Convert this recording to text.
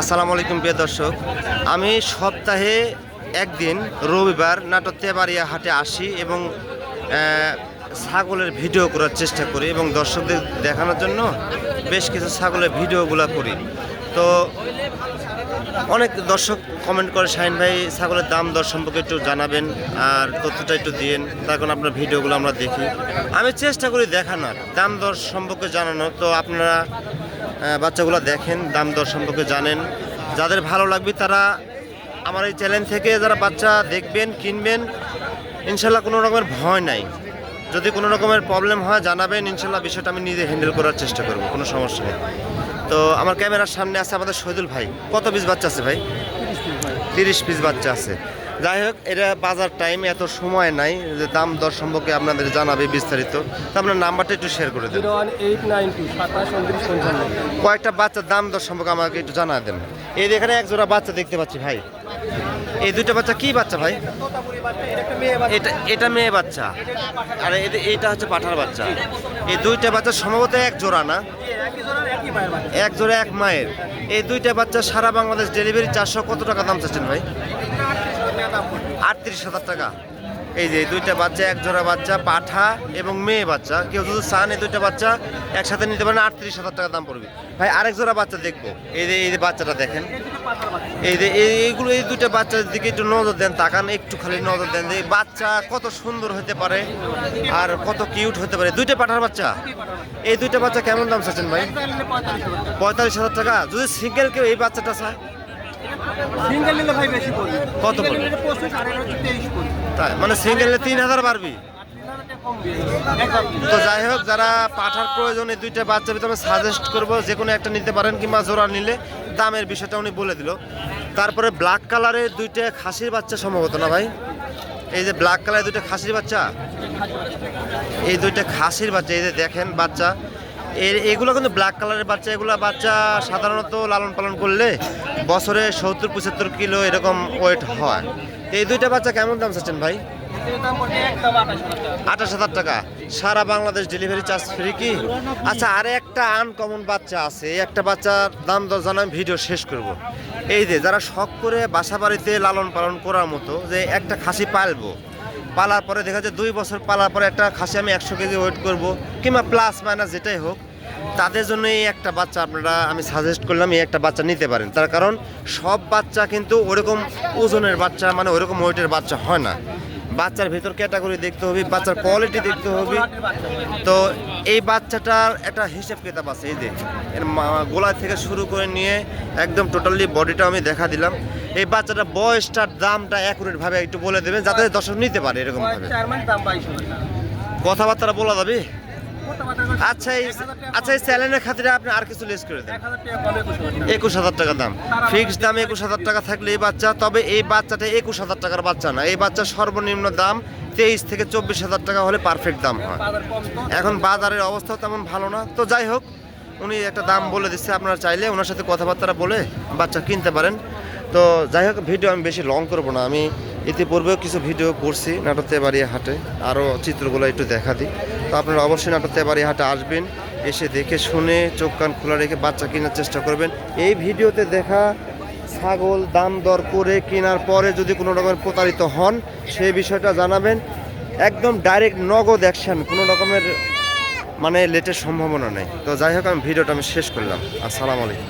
আসসালামু আলাইকুম, প্রিয় দর্শক। আমি সপ্তাহে একদিন রবিবার নাটক তেবাড়িয়া হাটে আসি এবং ছাগলের ভিডিও করার চেষ্টা করি এবং দর্শকদের দেখানোর জন্য বেশ কিছু ছাগলের ভিডিওগুলো করি। তো অনেক দর্শক কমেন্ট করে, শাহিন ভাই, ছাগলের দাম দর সম্পর্কে একটু জানাবেন আর তথ্যটা একটু দিয়েন, তার কারণ আপনার ভিডিওগুলো আমরা দেখি। আমি চেষ্টা করি দেখানোর, দাম দর সম্পর্কে জানানো তো আপনারা বাচ্চাগুলো দেখেন, দাম দর সম্পর্কে জানেন। যাদের ভালো লাগবে তারা আমার এই চ্যানেল থেকে যারা বাচ্চা দেখবেন, কিনবেন, ইনশাল্লাহ কোনো রকমের ভয় নাই। যদি কোনো রকমের প্রবলেম হয়, জানাবেন, ইনশাল্লাহ বিষয়টা আমি নিজে হ্যান্ডেল করার চেষ্টা করব, কোনো সমস্যা নেই। তো আমার ক্যামেরার সামনে আছে আমাদের শহীদুল ভাই। কত পিস বাচ্চা আছে ভাই? তিরিশ পিস বাচ্চা আছে। যাই হোক এটা বাজার টাইম এত সময় নাই যে দাম দর সম্পর্কে আপনাদের জানাবে বিস্তারিত। তো আপনার নাম্বারটা একটু শেয়ার করে দেন। কয়েকটা বাচ্চার দাম দর সম্পর্কে আমাকে একটু জানা দেন। এই এখানে এক জোড়া বাচ্চা দেখতে পাচ্ছি ভাই। এই দুইটা বাচ্চা কি বাচ্চা ভাই? এটা এটা মেয়ে বাচ্চা। আর এ- এইটা হচ্ছে পাঠার বাচ্চা। এই দুইটা বাচ্চা সম্ভবত এক জোড়া না। এক জোড়া এক মায়ের। এই দুইটা বাচ্চা সারা বাংলাদেশ ডেলিভারি চারশো কত টাকা দাম চাচ্ছেন ভাই? আটত্রিশ হাজার টাকা। এই যে দুইটা বাচ্চা, এক জোড়া বাচ্চা, পাঠা এবং মেয়ে বাচ্চা। কেউ যদি চান এই দুইটা বাচ্চা একসাথে নিতে পারেন, আটত্রিশ হাজার টাকা দাম পড়বে। ভাই, আরেক জোড়া বাচ্চা দেখব। এই যে এই যে বাচ্চাটা দেখেন। এই যে, এই- এইগুলো, এই দুইটা বাচ্চার দিকে একটু নজর দেন, তাকান, একটু খালি নজর দেন যে বাচ্চা কত সুন্দর হতে পারে আর কত কিউট হতে পারে। দুইটা পাঠার বাচ্চা। এই দুইটা বাচ্চা কেমন দাম চাচ্ছেন ভাই? পঁয়তাল্লিশ হাজার টাকা। যদি সিঙ্গেল কেউ এই বাচ্চাটা চায় সিঙ্গেল নিলে ভাই বেশি পড়বে। কত পড়বে? নিলে তাই মানে সিঙ্গেলে তিন হাজার পারবি তো যাই হোক যারা পাঠার প্রয়োজনে দুইটা বাচ্চা ভিতরে সাজেস্ট করব যে কোনো একটা নিতে পারেন কিংবা জোড়া নিলে দামের বিষয়টা উনি বলে দিল। তারপরে ব্ল্যাক কালারের দুইটা খাসির বাচ্চা সম্ভবত না ভাই? এই যে ব্ল্যাক কালারের দুইটা খাসির বাচ্চা? এই দুইটা খাসির বাচ্চা এই যে দেখেন বাচ্চা। এর এগুলো কিন্তু ব্ল্যাক কালারের বাচ্চা, এগুলো বাচ্চা সাধারণত লালন পালন করলে বছরে সত্তর, পঁচাত্তর কিলো এরকম ওয়েট হয়। এই দুইটা বাচ্চা কেমন দাম চাচ্ছেন ভাই? আঠাশ হাজার টাকা। সারা বাংলাদেশ ডেলিভারি চার্জ ফ্রি কি? আচ্ছা আরে একটা আনকমন বাচ্চা আছে। একটা বাচ্চার দাম দর জানাম ভিডিও শেষ করব। এই যে, যারা শখ করে বাসা বাড়িতে লালন পালন করার মতো, যে একটা খাসি পালবো, পালার পরে দেখা যায় দুই বছর পালার পরে একটা খাসি আমি একশো কেজি ওয়েট করব, কিংবা প্লাস মাইনাস যেটাই হোক তাদের জন্য এই একটা বাচ্চা আপনারা আমি সাজেস্ট করলাম এই একটা বাচ্চা নিতে পারেন। তার কারণ সব বাচ্চা কিন্তু ওরকম ওজনের বাচ্চা মানে ওরকম ওয়েটের বাচ্চা হয় না। বাচ্চার ভেতর ক্যাটাগরি দেখতে হবে বাচ্চার কোয়ালিটি দেখতে হবে। তো এই বাচ্চাটার একটা হিসেব কিতাব আছে এই যে এর মা- গোলা থেকে শুরু করে নিয়ে একদম টোটালি বডিটা আমি দেখা দিলাম। এই বাচ্চাটা বয়সটার দামটা অ্যাকুরেট ভাবে একটু বলে দেবেন যাতে দর্শক নিতে পারে এরকম ভাবে। চার মাস দাম বাইশ হাজার। টাকা কথাবার্তা বলা যাবে? আচ্ছা এই আচ্ছা এই চ্যানেলের খাতিরে আপনি আর কিছু লেস করে দেন। একুশ হাজার টাকা দাম। ফিক্সড দাম একুশ হাজার টাকা থাকলে এই বাচ্চা, তবে এই বাচ্চাটা একুশ হাজার টাকার বাচ্চা না। এই বাচ্চার সর্বনিম্ন দাম তেইশ থেকে চব্বিশ হাজার টাকা হলে পারফেক্ট দাম হয়। এখন বাজারের অবস্থাও তেমন ভালো না। তো যাই হোক, উনি একটা দাম বলে দিচ্ছে, আপনারা চাইলে ওনার সাথে কথাবার্তা বলে বাচ্চা কিনতে পারেন। তো যাই হোক ভিডিও আমি বেশি লং করব না। আমি ইতিপূর্বেও কিছু ভিডিও করছি নাটকতে বাড়ি হাটে আরও চিত্রগুলো একটু দেখা দিই। তো আপনারা অবশ্যই নাটকতে বাড়ি হাটে আসবেন, এসে দেখে শুনে চোখ কান খোলা রেখে বাচ্চা কেনার চেষ্টা করবেন। এই ভিডিওতে দেখা ছাগল দাম দর করে কেনার পরে যদি কোনো রকমের প্রতারিত হন, সেই বিষয়টা জানাবেন। একদম ডাইরেক্ট নগদ অ্যাকশন, কোনো রকমের মানে লেটের সম্ভাবনা নেই। তো যাই হোক, আমি ভিডিওটা আমি শেষ করলাম। আসসালামু আলাইকুম।